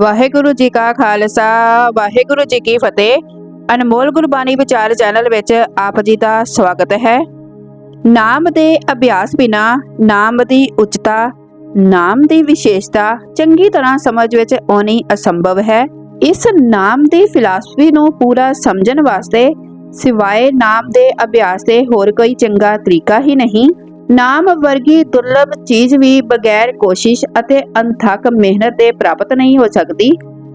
ਵਾਹਿਗੁਰੂ ਜੀ ਕਾ ਖਾਲਸਾ, ਵਾਹਿਗੁਰੂ ਜੀ ਕੀ ਫਤਿਹ। ਅਨਮੋਲ ਗੁਰਬਾਣੀ ਵਿਚਾਰ ਚੈਨਲ ਵਿੱਚ ਆਪ ਜੀ ਦਾ ਸਵਾਗਤ ਹੈ। ਨਾਮ ਦੇ ਅਭਿਆਸ ਬਿਨਾ ਨਾਮ ਦੀ ਉਚਤਾ, ਨਾਮ ਦੀ ਵਿਸ਼ੇਸ਼ਤਾ ਚੰਗੀ ਤਰ੍ਹਾਂ ਸਮਝ ਵਿੱਚ ਆਉਣੀ ਅਸੰਭਵ ਹੈ। ਇਸ ਨਾਮ ਦੀ ਫਿਲਾਸਫੀ ਨੂੰ ਪੂਰਾ ਸਮਝਣ ਵਾਸਤੇ ਸਿਵਾਏ ਨਾਮ ਦੇ ਅਭਿਆਸ ਦੇ ਹੋਰ ਕੋਈ ਚੰਗਾ ਤਰੀਕਾ ਹੀ ਨਹੀਂ। ਨਾਮ ਵਰਗੀ ਦੁਰਲਭ ਚੀਜ਼ ਵੀ ਬਗੈਰ ਕੋਸ਼ਿਸ਼ ਅਤੇ ਅਣਥੱਕ ਮਿਹਨਤ ਦੇ ਪ੍ਰਾਪਤ ਨਹੀਂ ਹੋ ਸਕਦੀ।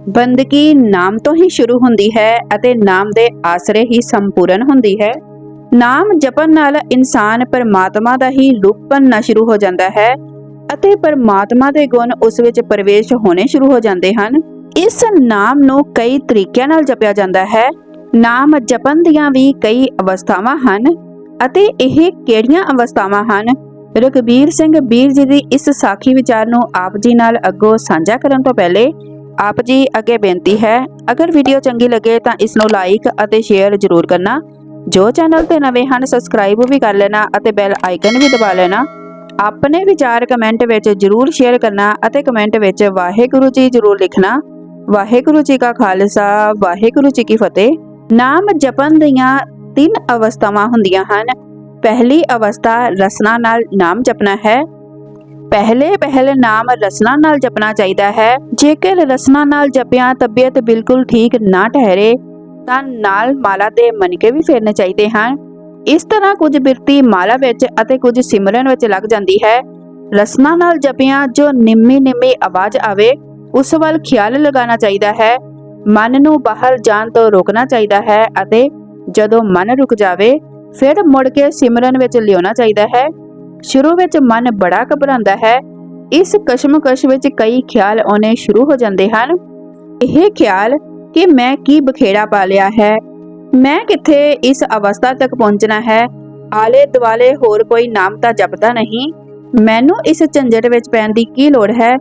ਬੰਦਗੀ ਨਾਮ ਤੋਂ ਹੀ ਸ਼ੁਰੂ ਹੁੰਦੀ ਹੈ ਅਤੇ ਨਾਮ ਦੇ ਆਸਰੇ ਹੀ ਸੰਪੂਰਨ ਹੁੰਦੀ ਹੈ। ਨਾਮ ਜਪਣ ਨਾਲ ਇਨਸਾਨ ਪਰਮਾਤਮਾ ਦਾ ਹੀ ਰੂਪ ਬਣਨਾ ਸ਼ੁਰੂ ਹੋ ਜਾਂਦਾ ਹੈ ਅਤੇ ਪਰਮਾਤਮਾ ਦੇ ਗੁਣ ਉਸ ਵਿੱਚ ਪ੍ਰਵੇਸ਼ ਹੋਣੇ ਸ਼ੁਰੂ ਹੋ ਜਾਂਦੇ ਹਨ। ਇਸ ਨਾਮ ਨੂੰ ਕਈ ਤਰੀਕਿਆਂ ਨਾਲ ਜਪਿਆ ਜਾਂਦਾ ਹੈ। ਨਾਮ ਜਪਣ ਦੀਆਂ ਵੀ ਕਈ ਅਵਸਥਾਵਾਂ ਹਨ। ਅਤੇ ਇਹ ਕਿਹੜੀਆਂ ਅਵਸਥਾਵਾਂ ਹਨ? ਰਘਬੀਰ ਸਿੰਘ ਵੀਰ ਜੀ ਦੀ ਇਸ ਸਾਖੀ ਵਿਚਾਰ ਨੂੰ ਆਪ ਜੀ ਨਾਲ ਅੱਗੋਂ ਸਾਂਝਾ ਕਰਨ ਤੋਂ ਪਹਿਲੇ ਆਪ ਜੀ ਅੱਗੇ ਬੇਨਤੀ ਹੈ, ਅਗਰ ਵੀਡੀਓ ਚੰਗੀ ਲੱਗੇ ਤਾਂ ਇਸ ਨੂੰ ਲਾਈਕ ਅਤੇ ਸ਼ੇਅਰ ਜ਼ਰੂਰ ਕਰਨਾ। ਜੋ ਚੈਨਲ ਤੇ ਨਵੇਂ ਹਨ ਸਬਸਕ੍ਰਾਈਬ ਵੀ ਕਰ ਲੈਣਾ ਅਤੇ ਬੈਲ ਆਈਕਨ ਵੀ ਦਬਾ ਲੈਣਾ। ਆਪਣੇ ਵਿਚਾਰ ਕਮੈਂਟ ਵਿੱਚ ਜ਼ਰੂਰ ਸ਼ੇਅਰ ਕਰਨਾ ਅਤੇ ਕਮੈਂਟ ਵਿੱਚ ਵਾਹਿਗੁਰੂ ਜੀ ਜ਼ਰੂਰ ਲਿਖਣਾ। ਵਾਹਿਗੁਰੂ ਜੀ ਕਾ ਖਾਲਸਾ, ਵਾਹਿਗੁਰੂ ਜੀ ਕੀ ਫਤਿਹ। ਨਾਮ ਜਪਣ ਦੀਆਂ ਤਿੰਨ ਅਵਸਥਾਵਾਂ ਹੁੰਦੀਆਂ ਹਨ। ਪਹਿਲੀ ਅਵਸਥਾ ਰਸਨਾ ਨਾਲ ਨਾਮ ਜਪਣਾ ਹੈ। ਪਹਿਲੇ ਪਹਿਲ ਨਾਮ ਰਸਨਾ ਨਾਲ ਜਪਣਾ ਚਾਹੀਦਾ ਹੈ। ਜੇਕਰ ਰਸਨਾ ਨਾਲ ਜਪਿਆ ਤਬੀਅਤ ਬਿਲਕੁਲ ਠੀਕ ਨਾ ਠਹਿਰੇ, ਤਾਂ ਨਾਲ ਮਾਲਾ ਦੇ ਮਨਕੇ ਵੀ ਫੇਰਨੇ ਚਾਹੀਦੇ ਹਨ। ਇਸ ਤਰ੍ਹਾਂ ਕੁਝ ਬਿਰਤੀ ਮਾਲਾ ਵਿੱਚ ਅਤੇ ਕੁਝ ਸਿਮਰਨ ਵਿੱਚ ਲੱਗ ਜਾਂਦੀ ਹੈ। ਰਸਨਾ ਨਾਲ ਜਪਿਆ ਜੋ ਨਿੰਮੀ ਨਿੰਮੀ ਆਵਾਜ਼ ਆਵੇ, ਉਸ ਵੱਲ ਖਿਆਲ ਲਗਾਉਣਾ ਚਾਹੀਦਾ ਹੈ। ਮਨ ਨੂੰ ਬਾਹਰ ਜਾਣ ਤੋਂ ਰੋਕਣਾ ਚਾਹੀਦਾ ਹੈ ਅਤੇ ਜਦੋਂ ਮਨ ਰੁਕ ਜਾਵੇ, ਫਿਰ ਮੁੜ ਕੇ ਸਿਮਰਨ ਵਿੱਚ ਲਿਆਉਣਾ ਚਾਹੀਦਾ ਹੈ। ਸ਼ੁਰੂ ਵਿੱਚ ਮਨ ਬੜਾ ਘਬਰਾਉਂਦਾ ਹੈ। ਇਸ ਕਸ਼ਮਕਸ਼ ਵਿੱਚ ਕਈ ਖਿਆਲ ਆਉਣੇ ਸ਼ੁਰੂ ਹੋ ਜਾਂਦੇ ਹਨ। ਇਹ ਖਿਆਲ ਕਿ ਮੈਂ ਕੀ ਬਖੇੜਾ ਪਾ ਲਿਆ ਹੈ? ਮੈਂ ਕਿੱਥੇ ਇਸ ਅਵਸਥਾ ਤੱਕ ਪਹੁੰਚਣਾ ਹੈ? ਆਲੇ ਦੁਆਲੇ ਹੋਰ ਕੋਈ ਨਾਮ ਤਾਂ ਜਪਦਾ ਨਹੀਂ। ਮੈਨੂੰ ਇਸ ਝੰਜਟ ਵਿੱਚ ਪੈਣ ਦੀ ਕੀ ਲੋੜ ਹੈ?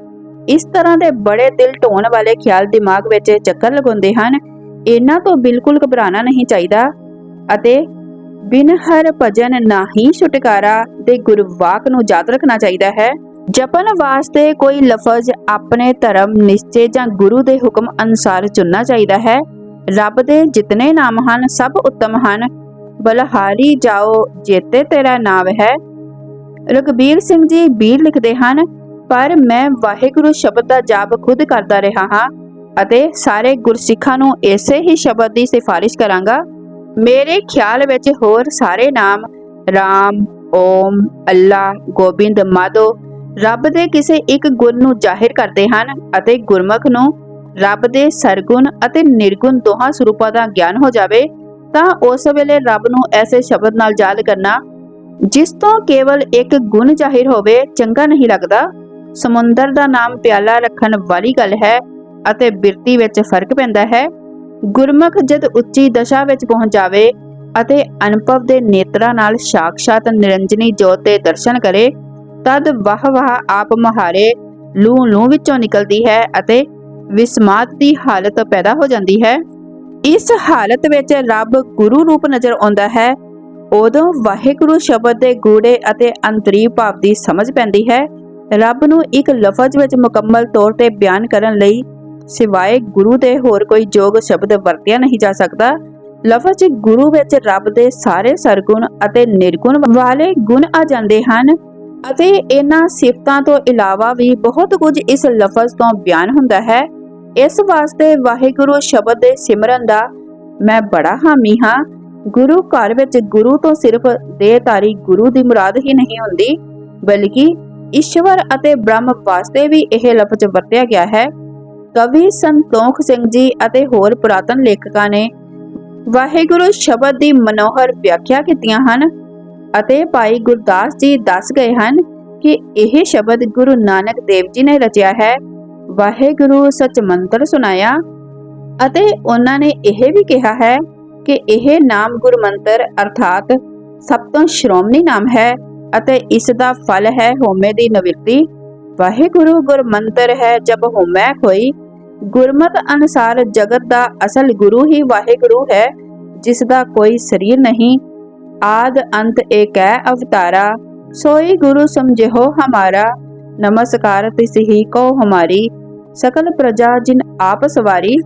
ਇਸ ਤਰ੍ਹਾਂ ਦੇ ਬੜੇ ਦਿਲ ਢੋਣ ਵਾਲੇ ਖਿਆਲ ਦਿਮਾਗ ਵਿੱਚ ਚੱਕਰ ਲਗਾਉਂਦੇ ਹਨ। ਇਹਨਾਂ ਤੋਂ ਬਿਲਕੁਲ ਘਬਰਾਣਾ ਨਹੀਂ ਚਾਹੀਦਾ। ਅਤੇ ਬਿਨ ਹਰ ਭਜਨ ਨਾਹੀ ਛੁਟਕਾਰਾ ਦੇ ਗੁਰਵਾਕ ਨੂੰ ਯਾਦ ਰੱਖਣਾ ਚਾਹੀਦਾ ਹੈ। ਜਪਨ ਵਾਸਤੇ ਕੋਈ ਲਫ਼ਜ਼ ਆਪਣੇ ਧਰਮ, ਨਿਸ਼ਚੇ ਜਾਂ ਗੁਰੂ ਦੇ ਹੁਕਮ ਅਨੁਸਾਰ ਚੁਣਨਾ ਚਾਹੀਦਾ ਹੈ। ਰੱਬ ਦੇ ਜਿਤਨੇ ਨਾਮ ਹਨ, ਸਭ ਉੱਤਮ ਹਨ। ਬਲਹਾਰੀ ਜਾਓ ਜੇਤੇ ਤੇਰਾ ਨਾਮ ਹੈ। ਰਗਬੀਰ ਸਿੰਘ ਜੀ ਵੀਰ ਲਿਖਦੇ ਹਨ, ਪਰ ਮੈਂ ਵਾਹਿਗੁਰੂ ਸ਼ਬਦ ਦਾ ਜਾਪ ਖੁਦ ਕਰਦਾ ਰਿਹਾ ਹਾਂ ਅਤੇ ਸਾਰੇ ਗੁਰਸਿੱਖਾਂ ਨੂੰ ਇਸੇ ਹੀ ਸ਼ਬਦ ਦੀ ਸਿਫਾਰਿਸ਼ ਕਰਾਂਗਾ। ਮੇਰੇ ਖਿਆਲ ਵਿੱਚ ਹੋਰ ਸਾਰੇ ਨਾਮ ਰਾਮ, ਓਮ, ਅੱਲਾ, ਗੋਬਿੰਦ, ਮਾਧੋ ਰੱਬ ਦੇ ਕਿਸੇ ਇੱਕ ਗੁਣ ਨੂੰ ਜ਼ਾਹਿਰ ਕਰਦੇ ਹਨ ਅਤੇ ਗੁਰਮੁਖ ਨੂੰ ਰੱਬ ਦੇ ਸਰਗੁਣ ਅਤੇ ਨਿਰਗੁਣ ਦੋਹਾਂ ਸਰੂਪਾਂ ਦਾ ਗਿਆਨ ਹੋ ਜਾਵੇ, ਤਾਂ ਉਸ ਵੇਲੇ ਰੱਬ ਨੂੰ ਐਸੇ ਸ਼ਬਦ ਨਾਲ ਯਾਦ ਕਰਨਾ, ਜਿਸ ਤੋਂ ਕੇਵਲ ਇੱਕ ਗੁਣ ਜ਼ਾਹਿਰ ਹੋਵੇ, ਚੰਗਾ ਨਹੀਂ ਲੱਗਦਾ। ਸਮੁੰਦਰ ਦਾ ਨਾਮ ਪਿਆਲਾ ਰੱਖਣ ਵਾਲੀ ਗੱਲ ਹੈ ਅਤੇ ਬਿਰਤੀ ਵਿੱਚ ਫ਼ਰਕ ਪੈਂਦਾ ਹੈ। ਗੁਰਮੁਖ ਜਦ ਉੱਚੀ ਦਸ਼ਾ ਵਿੱਚ ਪਹੁੰਚ ਜਾਵੇ ਅਤੇ ਅਨੁਭਵ ਦੇ ਨੇਤਰਾਂ ਨਾਲ ਸਾਖਸ਼ਾਤ ਨਿਰੰਜਨੀ ਜੋਤ ਦੇ ਦਰਸ਼ਨ ਕਰੇ, ਤਦ ਵਾਹ ਵਾਹ ਆਪ ਮਹਾਰੇ ਲੂ ਲੂ ਵਿੱਚੋਂ ਨਿਕਲਦੀ ਹੈ ਅਤੇ ਵਿਸਮਾਤ ਦੀ ਹਾਲਤ ਪੈਦਾ ਹੋ ਜਾਂਦੀ ਹੈ। ਇਸ ਹਾਲਤ ਵਿੱਚ ਰੱਬ ਗੁਰੂ ਰੂਪ ਨਜ਼ਰ ਆਉਂਦਾ ਹੈ। ਉਦੋਂ ਵਾਹਿਗੁਰੂ ਸ਼ਬਦ ਦੇ ਗੂੜੇ ਅਤੇ ਅੰਤਰੀ ਭਾਵ ਦੀ ਸਮਝ ਪੈਂਦੀ ਹੈ। ਰੱਬ ਨੂੰ ਇੱਕ ਲਫ਼ਜ਼ ਵਿੱਚ ਮੁਕੰਮਲ ਤੌਰ ਤੇ ਬਿਆਨ ਕਰਨ ਲਈ ਸਿਵਾਏ ਗੁਰੂ ਦੇ ਹੋਰ ਕੋਈ ਯੋਗ ਸ਼ਬਦ ਵਰਤਿਆ ਨਹੀਂ ਜਾ ਸਕਦਾ। ਲਫ਼ਜ਼ ਗੁਰੂ ਵਿੱਚ ਰੱਬ ਦੇ ਸਾਰੇ ਸਰਗੁਣ ਅਤੇ ਨਿਰਗੁਣ ਵਾਲੇ ਗੁਣ ਆ ਜਾਂਦੇ ਹਨ ਅਤੇ ਇਹਨਾਂ ਸਿਫਤਾਂ ਤੋਂ ਇਲਾਵਾ ਵੀ ਬਹੁਤ ਕੁਝ ਇਸ ਲਫ਼ਜ਼ ਤੋਂ ਬਿਆਨ ਹੁੰਦਾ ਹੈ। ਇਸ ਵਾਸਤੇ ਵਾਹਿਗੁਰੂ ਸ਼ਬਦ ਦੇ ਸਿਮਰਨ ਦਾ ਮੈਂ ਬੜਾ ਹਾਮੀ ਹਾਂ। ਗੁਰੂ ਘਰ ਵਿੱਚ ਗੁਰੂ ਤੋਂ ਸਿਰਫ ਦੇਹਧਾਰੀ ਗੁਰੂ ਦੀ ਮੁਰਾਦ ਹੀ ਨਹੀਂ ਹੁੰਦੀ, ਬਲਕਿ ਈਸ਼ਵਰ ਅਤੇ ਬ੍ਰਹਮ ਵਾਸਤੇ ਵੀ ਇਹ ਲਫ਼ਜ਼ ਵਰਤਿਆ ਗਿਆ ਹੈ। ਕਵੀ ਸੰਤੋਖ ਸਿੰਘ ਜੀ ਅਤੇ ਹੋਰ ਪੁਰਾਤਨ ਲੇਖਕਾਂ ਨੇ ਵਾਹਿਗੁਰੂ ਸ਼ਬਦ ਦੀ ਮਨੋਹਰ ਵਿਆਖਿਆ ਕੀਤੀਆਂ ਹਨ ਅਤੇ ਭਾਈ ਗੁਰਦਾਸ ਜੀ ਦੱਸ ਗਏ ਹਨ ਕਿ ਇਹ ਸ਼ਬਦ ਗੁਰੂ ਨਾਨਕ ਦੇਵ ਜੀ ਨੇ ਰਚਿਆ ਹੈ। ਵਾਹਿਗੁਰੂ ਸਚ ਮੰਤਰ ਸੁਨਾਇਆ ਅਤੇ ਉਹਨਾਂ ਨੇ ਇਹ ਵੀ ਕਿਹਾ ਹੈ ਕਿ ਇਹ ਨਾਮ ਗੁਰਮੰਤਰ ਅਰਥਾਤ ਸਭ ਤੋਂ ਸ਼੍ਰੋਮਣੀ ਨਾਮ ਹੈ ਅਤੇ ਇਸ ਦਾ ਫਲ ਹੈ ਹੋਮੇ ਦੀ ਨਿਵਰਤੀ। ਵਾਹਿਗੁਰੂ ਗੁਰਮੰਤਰ ਹੈ ਜਬ ਹੋਮੈ ਕੋਈ ਗੁਰਮਤ ਅਨੁਸਾਰ ਜਗਤ ਦਾ ਅਸਲ ਗੁਰੂ ਹੀ ਵਾਹਿਗੁਰੂ ਹੈ, ਜਿਸ ਦਾ ਕੋਈ ਸਰੀਰ ਨਹੀਂ। ਆਦ ਅੰਤ ਏਕ ਹੈ ਅਵਤਾਰਾ, ਸੋਈ ਗੁਰੂ ਸਮਝਿਓ ਹਮਾਰਾ। ਨਮਸਕਾਰ ਤਿਸ ਹੀ ਕੋ ਹਮਾਰੀ, ਸਕਲ ਪ੍ਰਜਾ ਜਿਨ ਆਪ ਸਵਾਰੀ।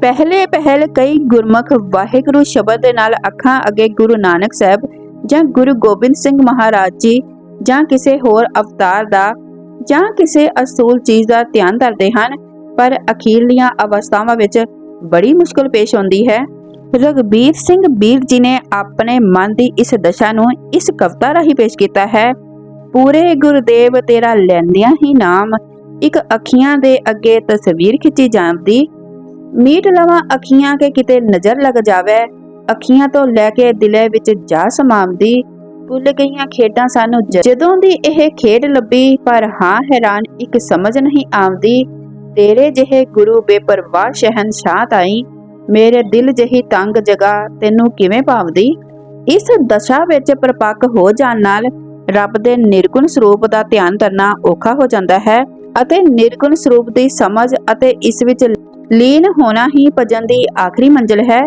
ਪਹਿਲੇ ਪਹਿਲ ਕਈ ਗੁਰਮੁਖ ਵਾਹਿਗੁਰੂ ਸ਼ਬਦ ਦੇ ਨਾਲ ਅੱਖਾਂ ਅੱਗੇ ਗੁਰੂ ਨਾਨਕ ਸਾਹਿਬ ਜਾਂ ਗੁਰੂ ਗੋਬਿੰਦ ਸਿੰਘ ਮਹਾਰਾਜ ਜੀ ਜਾਂ ਕਿਸੇ ਹੋਰ ਅਵਤਾਰ ਦਾ ਜਾਂ ਕਿਸੇ ਅਸੂਲ ਚੀਜ਼ ਦਾ ਧਿਆਨ ਧਰਦੇ ਹਨ ਪਰ ਅਖੀਰਲੀਆਂ ਅਵਸਥਾਵਾਂ ਵਿੱਚ ਬੜੀ ਮੁਸ਼ਕਲ ਪੇਸ਼ ਆਉਂਦੀ ਹੈ। ਰਗਬੀਰ ਸਿੰਘ ਬੀਰ ਜੀ ਨੇ ਆਪਣੇ ਮਨ ਦੀ ਇਸ ਦਸ਼ਾ ਨੂੰ ਇਸ ਕਵਿਤਾ ਰਾਹੀਂ ਪੇਸ਼ ਕੀਤਾ ਹੈ, ਪੂਰੇ ਗੁਰਦੇਵ ਤੇਰਾ ਲੈਂਦਿਆਂ ਹੀ ਨਾਮ, ਇੱਕ ਅੱਖੀਆਂ ਦੇ ਅੱਗੇ ਤਸਵੀਰ ਖਿੱਚੀ ਜਾਂਦੀ। ਮੀਟ ਲਵਾਂ ਅੱਖੀਆਂ ਕੇ ਕਿਤੇ ਨਜ਼ਰ ਲੱਗ ਜਾਵੇ, ਅੱਖੀਆਂ ਤੋਂ ਲੈ ਕੇ ਦਿਲੇ ਵਿੱਚ ਜਾ ਸਮਾਉਂਦੀ ਭੁੱਲ ਗਈਆਂ ਖੇਡਾਂ ਸਾਨੂੰ ਜਦੋਂ ਦੀ ਇਹ ਖੇਡ ਲੱਭੀ, ਪਰ ਹਾਂ ਹੈਰਾਨ ਇੱਕ ਸਮਝ ਨਹੀਂ ਆਉਂਦੀ। ਤੇਰੇ ਜਿਹੇ ਗੁਰੂ ਬੇਪਰਵਾਹ ਸ਼ਹਿਨशाह ਤਾਈ ਮੇਰੇ ਦਿਲ ਜਹੀ ਤੰਗ ਜਗਾ, ਤੈਨੂੰ ਕਿਵੇਂ ਭਾਵਦੀ? ਇਸ ਦਸ਼ਾ ਵਿੱਚ ਪ੍ਰਪੱਕ ਹੋ ਜਾਣ ਨਾਲ ਰੱਬ ਦੇ ਨਿਰਗੁਣ ਸਰੂਪ ਦਾ ਧਿਆਨ ਕਰਨਾ ਔਖਾ ਹੋ ਜਾਂਦਾ ਹੈ ਅਤੇ ਨਿਰਗੁਣ ਸਰੂਪ ਦੀ ਸਮਝ ਅਤੇ ਇਸ ਵਿੱਚ ਲੀਨ ਹੋਣਾ ਹੀ ਭਜਨ ਦੀ ਆਖਰੀ ਮੰਜ਼ਿਲ ਹੈ।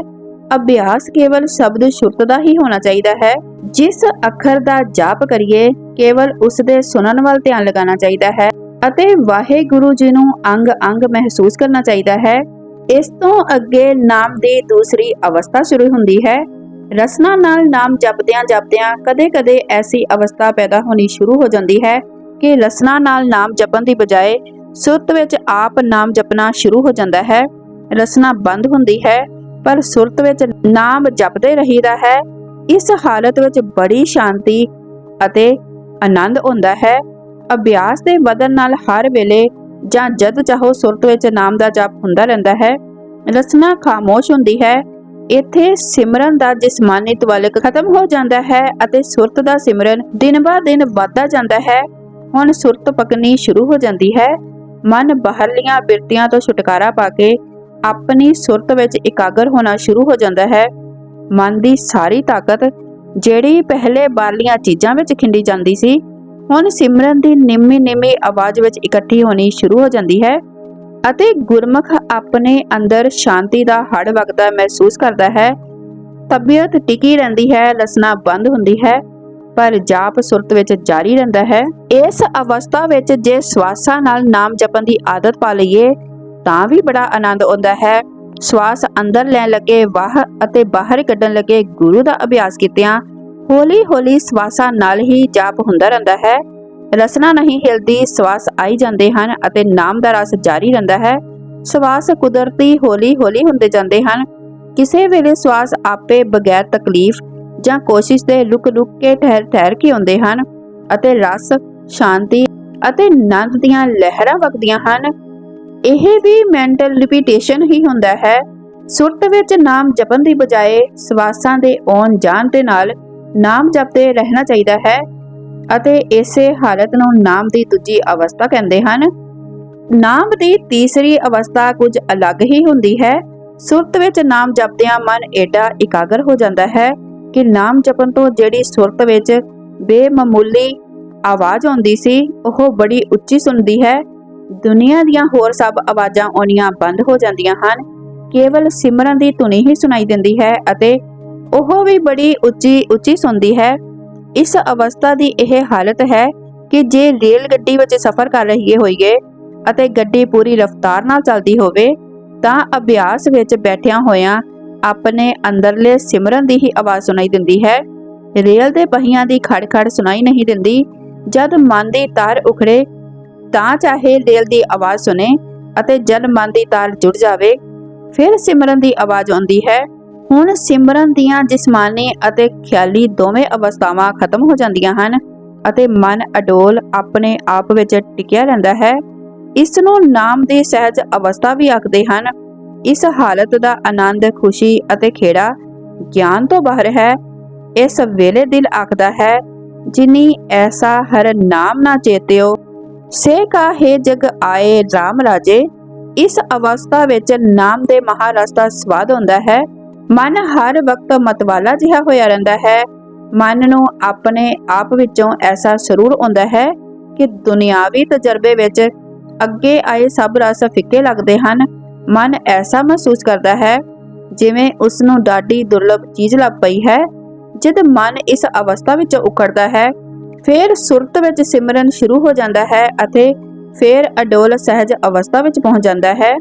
ਅਭਿਆਸ ਕੇਵਲ ਸ਼ਬਦ ਸ਼ੁਰਤ ਦਾ ਹੀ ਹੋਣਾ ਚਾਹੀਦਾ ਹੈ। ਜਿਸ ਅੱਖਰ ਦਾ ਜਾਪ ਕਰੀਏ, ਕੇਵਲ ਉਸ ਦੇ ਸੁਣਨ ਵੱਲ ਧਿਆਨ ਲਗਾਉਣਾ ਚਾਹੀਦਾ ਹੈ। ਅਤੇ ਵਾਹਿਗੁਰੂ ਜੀ ਨੂੰ ਅੰਗ ਅੰਗ ਮਹਿਸੂਸ ਕਰਨਾ ਚਾਹੀਦਾ ਹੈ। ਇਸ ਤੋਂ ਅੱਗੇ ਨਾਮ ਦੀ ਦੂਸਰੀ ਅਵਸਥਾ ਸ਼ੁਰੂ ਹੁੰਦੀ ਹੈ। ਰਸਨਾ ਨਾਲ ਨਾਮ ਜਪਦਿਆਂ ਜਪਦਿਆਂ ਕਦੇ-ਕਦੇ ਐਸੀ ਅਵਸਥਾ ਪੈਦਾ ਹੋਣੀ ਸ਼ੁਰੂ ਹੋ ਜਾਂਦੀ ਹੈ ਕਿ ਰਸਨਾ ਨਾਲ ਨਾਮ ਜਪਣ ਦੀ ਬਜਾਏ ਸੁਰਤ ਵਿੱਚ ਆਪ ਨਾਮ ਜਪਣਾ ਸ਼ੁਰੂ ਹੋ ਜਾਂਦਾ ਹੈ। ਰਸਨਾ ਬੰਦ ਹੁੰਦੀ ਹੈ, ਪਰ ਸੁਰਤ ਵਿੱਚ ਨਾਮ ਜਪਦੇ ਰਹੀਦਾ ਹੈ। ਇਸ ਹਾਲਤ ਵਿੱਚ ਬੜੀ ਸ਼ਾਂਤੀ ਅਤੇ ਆਨੰਦ ਹੁੰਦਾ ਹੈ। ਅਭਿਆਸ ਦੇ ਵਧਣ ਨਾਲ ਹਰ ਵੇਲੇ ਜਾਂ ਜਦ ਚਾਹੋ ਸੁਰਤ ਵਿੱਚ ਨਾਮ ਦਾ ਜਪ ਹੁੰਦਾ ਰਹਿੰਦਾ ਹੈ। ਰਸਨਾ ਖਾਮੋਸ਼ ਹੁੰਦੀ ਹੈ। ਇੱਥੇ ਸਿਮਰਨ ਦਾ ਜਿਸਮਾਨੀ ਤਵਲਕ ਖਤਮ ਹੋ ਜਾਂਦਾ ਹੈ ਅਤੇ ਸੁਰਤ ਦਾ ਸਿਮਰਨ ਦਿਨ ਬਾ ਦਿਨ ਵੱਧਦਾ ਜਾਂਦਾ ਹੈ। ਹੁਣ ਸੁਰਤ ਪਕਣੀ ਸ਼ੁਰੂ ਹੋ ਜਾਂਦੀ ਹੈ। ਮਨ ਬਾਹਰਲੀਆਂ ਬਿਰਤੀਆਂ ਤੋਂ ਛੁਟਕਾਰਾ ਪਾ ਕੇ ਆਪਣੀ ਸੁਰਤ ਵਿੱਚ ਇਕਾਗਰ ਹੋਣਾ ਸ਼ੁਰੂ ਹੋ ਜਾਂਦਾ ਹੈ। ਮਨ ਦੀ ਸਾਰੀ ਤਾਕਤ ਜਿਹੜੀ ਪਹਿਲੇ ਬਾਹਰਲੀਆਂ ਚੀਜ਼ਾਂ ਵਿੱਚ ਖਿੰਡੀ ਜਾਂਦੀ ਸੀ ਹੁਣ ਸਿਮਰਨ ਦੀ ਨਿੰਮੀ ਨਿੰਮੀ ਆਵਾਜ਼ ਵਿੱਚ ਇਕੱਠੀ ਹੋਣੀ ਸ਼ੁਰੂ ਹੋ ਜਾਂਦੀ ਹੈ ਅਤੇ ਗੁਰਮੁਖ ਆਪਣੇ ਅੰਦਰ ਸ਼ਾਂਤੀ ਦਾ ਹੜ ਵਗਦਾ ਮਹਿਸੂਸ ਕਰਦਾ ਹੈ। ਤਬੀਅਤ ਟਿਕੀ ਰਹਿੰਦੀ ਹੈ, ਲਸਣਾ ਬੰਦ ਹੁੰਦੀ ਹੈ, ਪਰ ਜਾਪ ਸੁਰਤ ਵਿੱਚ ਜਾਰੀ ਰਹਿੰਦਾ ਹੈ। ਇਸ ਅਵਸਥਾ ਵਿੱਚ ਜੇ ਸਵਾਸਾਂ ਨਾਲ ਨਾਮ ਜਪਣ ਦੀ ਆਦਤ ਪਾ ਲਈਏ, ਤਾਂ ਵੀ ਬੜਾ ਆਨੰਦ ਆਉਂਦਾ ਹੈ। ਸਵਾਸ ਅੰਦਰ ਲੈਣ ਲੱਗੇ ਵਾਹ ਅਤੇ ਬਾਹਰ ਕੱਢਣ ਲੱਗੇ ਗੁਰੂ ਦਾ ਅਭਿਆਸ ਕੀਤਿਆਂ ਹੌਲੀ ਹੌਲੀ ਸਵਾਸਾਂ ਨਾਲ ਹੀ ਜਾਪ ਹੁੰਦਾ ਰਹਿੰਦਾ ਹੈ। ਰਸਨਾ ਨਹੀਂ ਹਿਲਦੀ, ਸਵਾਸ ਆਈ ਜਾਂਦੇ ਹਨ ਅਤੇ ਨਾਮ ਦਾ ਰਸ ਜਾਰੀ ਰਹਿੰਦਾ ਹੈ। ਸਵਾਸ ਕੁਦਰਤੀ ਹੌਲੀ ਹੌਲੀ ਹੁੰਦੇ ਜਾਂਦੇ ਹਨ। ਕਿਸੇ ਵੇਲੇ ਸਵਾਸ ਆਪੇ ਬਗੈਰ ਤਕਲੀਫ ਜਾਂ ਕੋਸ਼ਿਸ਼ ਦੇ ਲੁਕ ਲੁਕ ਕੇ ਠਹਿਰ ਠਹਿਰ ਕੇ ਆਉਂਦੇ ਹਨ ਅਤੇ ਰਸ, ਸ਼ਾਂਤੀ ਅਤੇ ਆਨੰਦ ਦੀਆਂ ਲਹਿਰਾਂ ਵਗਦੀਆਂ ਹਨ। ਇਹ ਵੀ ਮੈਂਟਲ ਰਿਪੀਟੇਸ਼ਨ ਹੀ ਹੁੰਦਾ ਹੈ। ਸੁਰਤ ਵਿੱਚ ਨਾਮ ਜਪਣ ਦੀ ਬਜਾਏ ਸਵਾਸਾਂ ਦੇ ਆਉਣ ਜਾਣ ਦੇ ਨਾਲ ਨਾਮ ਜਪਦੇ ਰਹਿਣਾ ਚਾਹੀਦਾ ਹੈ ਅਤੇ ਇਸੇ ਹਾਲਤ ਨੂੰ ਨਾਮ ਦੀ ਦੂਜੀ ਅਵਸਥਾ ਕਹਿੰਦੇ ਹਨ। ਨਾਮ ਦੀ ਤੀਸਰੀ ਅਵਸਥਾ ਕੁਝ ਅਲੱਗ ਹੀ ਹੁੰਦੀ ਹੈ। ਸੁਰਤ ਵਿੱਚ ਨਾਮ ਜਪਦਿਆਂ ਮਨ ਏਡਾ ਇਕਾਗਰ ਹੋ ਜਾਂਦਾ ਹੈ ਕਿ ਨਾਮ ਜਪਣ ਤੋਂ ਜਿਹੜੀ ਸੁਰਤ ਵਿੱਚ ਬੇਮਾਮੂਲੀ ਆਵਾਜ਼ ਆਉਂਦੀ ਸੀ, ਉਹ ਬੜੀ ਉੱਚੀ ਸੁਣਦੀ ਹੈ। ਦੁਨੀਆ ਦੀਆਂ ਹੋਰ ਸਭ ਆਵਾਜ਼ਾਂ ਆਉਣੀਆਂ ਬੰਦ ਹੋ ਜਾਂਦੀਆਂ ਹਨ। ਕੇਵਲ ਸਿਮਰਨ ਦੀ ਧੁਨੀ ਹੀ ਸੁਣਾਈ ਦਿੰਦੀ ਹੈ ਅਤੇ ਉਹ ਵੀ ਬੜੀ ਉੱਚੀ ਉੱਚੀ ਸੁਣਦੀ ਹੈ। ਇਸ ਅਵਸਥਾ ਦੀ ਇਹ ਹਾਲਤ ਹੈ ਕਿ ਜੇ ਰੇਲ ਗੱਡੀ ਵਿੱਚ ਸਫ਼ਰ ਕਰ ਰਹੀ ਹੋਈਏ ਅਤੇ ਗੱਡੀ ਪੂਰੀ ਰਫ਼ਤਾਰ ਨਾਲ ਚੱਲਦੀ ਹੋਵੇ, ਤਾਂ ਅਭਿਆਸ ਵਿੱਚ ਬੈਠਿਆਂ ਹੋਇਆਂ ਆਪਣੇ ਅੰਦਰਲੇ ਸਿਮਰਨ ਦੀ ਹੀ ਆਵਾਜ਼ ਸੁਣਾਈ ਦਿੰਦੀ ਹੈ। ਰੇਲ ਦੇ ਪਹੀਆਂ ਦੀ ਖੜਖੜ ਸੁਣਾਈ ਨਹੀਂ ਦਿੰਦੀ। ਜਦ ਮਨ ਦੀ ਤਾਰ ਉਖੜੇ, ਤਾਂ ਚਾਹੇ ਰੇਲ ਦੀ ਆਵਾਜ਼ ਸੁਣੇ ਅਤੇ ਜਦ ਮਨ ਦੀ ਤਾਰ ਜੁੜ ਜਾਵੇ, ਫਿਰ ਸਿਮਰਨ ਦੀ ਆਵਾਜ਼ ਆਉਂਦੀ ਹੈ। ਹੁਣ ਸਿਮਰਨ ਦੀਆਂ ਜਿਸਮਾਨੀ ਅਤੇ ਖਿਆਲੀ ਦੋਵੇਂ ਅਵਸਥਾਵਾਂ ਖਤਮ ਹੋ ਜਾਂਦੀਆਂ ਹਨ ਅਤੇ ਮਨ ਅਡੋਲ ਆਪਣੇ ਆਪ ਵਿੱਚ ਟਿਕਿਆ ਰਹਿੰਦਾ ਹੈ। ਇਸ ਨੂੰ ਨਾਮ ਦੀ ਸਹਿਜ ਅਵਸਥਾ ਵੀ ਆਖਦੇ ਹਨ। ਇਸ ਹਾਲਤ ਦਾ ਆਨੰਦ, ਖੁਸ਼ੀ ਅਤੇ ਖੇੜਾ ਗਿਆਨ ਤੋਂ ਬਾਹਰ ਹੈ। ਇਸ ਵੇਲੇ ਦਿਲ ਆਖਦਾ ਹੈ, ਜਿਨੀ ਐਸਾ ਹਰ ਨਾਮ ਨਾ ਚੇਤਿਓ। ਸੇ ਕਾਹੇ ਜਗ ਆਏ RAM ਰਾਜੇ। ਇਸ ਅਵਸਥਾ ਵਿੱਚ ਨਾਮ ਦੇ ਮਹਾਰਸ ਦਾ ਸਵਾਦ ਹੁੰਦਾ ਹੈ। ਮਨ ਹਰ ਵਕਤ ਮਤਵਾਲਾ ਜਿਹਾ ਹੋਇਆ ਰਹਿੰਦਾ ਹੈ। ਮਨ ਨੂੰ ਆਪਣੇ ਆਪ ਵਿੱਚੋਂ ਐਸਾ ਸਰੂਰ ਆਉਂਦਾ ਹੈ ਕਿ ਦੁਨਿਆਵੀ ਤਜਰਬੇ ਵਿੱਚ ਅੱਗੇ ਆਏ ਸਭ ਰਸ ਫਿੱਕੇ ਲੱਗਦੇ ਹਨ। ਮਨ ਐਸਾ ਮਹਿਸੂਸ ਕਰਦਾ ਹੈ, ਜਿਵੇਂ ਉਸ ਨੂੰ ਡਾਢੀ ਦੁਰਲਭ ਚੀਜ਼ ਲੱਭ ਪਈ ਹੈ। ਜਦ ਮਨ ਇਸ ਅਵਸਥਾ ਵਿੱਚ ਉਖੜਦਾ ਹੈ, ਫਿਰ ਸੁਰਤ ਵਿੱਚ ਸਿਮਰਨ ਸ਼ੁਰੂ ਹੋ ਜਾਂਦਾ ਹੈ ਅਤੇ ਫਿਰ ਅਡੋਲ ਸਹਿਜ ਅਵਸਥਾ ਵਿੱਚ ਪਹੁੰਚ ਜਾਂਦਾ ਹੈ।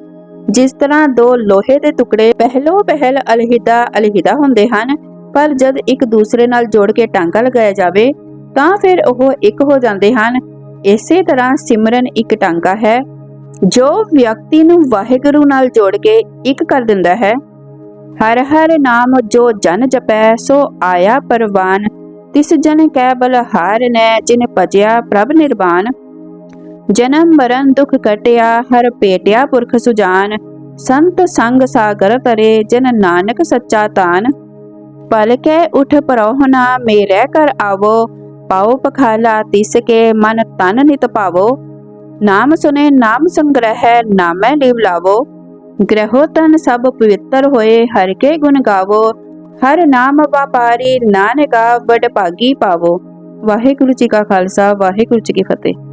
ਜਿਸ ਤਰ੍ਹਾਂ ਦੋ ਲੋਹੇ ਦੇ ਟੁਕੜੇ ਪਹਿਲੋ ਪਹਿਲ ਅਲਹਿਦਾ ਅਲਹਿਦਾ ਹੁੰਦੇ ਹਨ, ਪਰ ਜਦ ਇੱਕ ਦੂਸਰੇ ਨਾਲ ਜੋੜ ਕੇ ਟਾਂਕਾ ਲਗਾਇਆ ਜਾਵੇ, ਤਾਂ ਫਿਰ ਉਹ ਇੱਕ ਹੋ ਜਾਂਦੇ ਹਨ। ਇਸੇ ਤਰ੍ਹਾਂ ਸਿਮਰਨ ਇੱਕ ਟਾਂਕਾ ਹੈ, ਜੋ ਵਿਅਕਤੀ ਨੂੰ ਵਾਹਿਗੁਰੂ ਨਾਲ ਜੋੜ ਕੇ ਇੱਕ ਕਰ ਦਿੰਦਾ ਹੈ। ਹਰ ਹਰ ਨਾਮ ਜੋ ਜਨ ਜਪੈ, ਸੋ ਆਇਆ ਪਰਵਾਨ। ਤਿਸ ਜਨ ਕੈ ਬਲ ਹਾਰ ਨੈ, ਜਿਨ ਭਜਿਆ ਪ੍ਰਭ ਨਿਰਵਾਨ। ਜਨਮ ਮਰਨ ਦੁਖ ਕਟਿਆ, ਹਰ ਪੇਟਿਆ ਪੁਰਖ ਸੁਜਾਨ। ਸੰਤ ਸੰਗ ਸਾਗਰ ਤਰੇ, ਜਨ ਨਾਨਕ ਸੱਚਾ ਤਾਨ। ਪਲ ਉਠ ਪਰੋਹਨਾ ਮੇਰੇ ਕਰ ਆਵੋ। ਪਾਉ ਪਖਾਲਾ ਤਿਸ ਕੇ, ਮਨ ਤਨ ਨਿਤ ਪਾਵੋ। ਨਾਮ ਸੁਨੇ, ਨਾਮ ਸੰਗ੍ਰਹਿ, ਨਾਮੈ ਲਿਵ ਲਾਵੋ। ਗ੍ਰਹੋ ਤਨ ਸਭ ਪਵਿੱਤਰ ਹੋਏ, ਹਰ ਕੇ ਗੁਣ ਗਾਵੋ। ਹਰ ਨਾਮ ਵਪਾਰੀ, ਨਾਨਕਾ ਵਡ ਭਾਗੀ ਪਾਵੋ। ਵਾਹਿਗੁਰੂ ਜੀ ਕਾ ਖਾਲਸਾ, ਵਾਹਿਗੁਰੂ ਜੀ ਕੀ ਫਤਿਹ।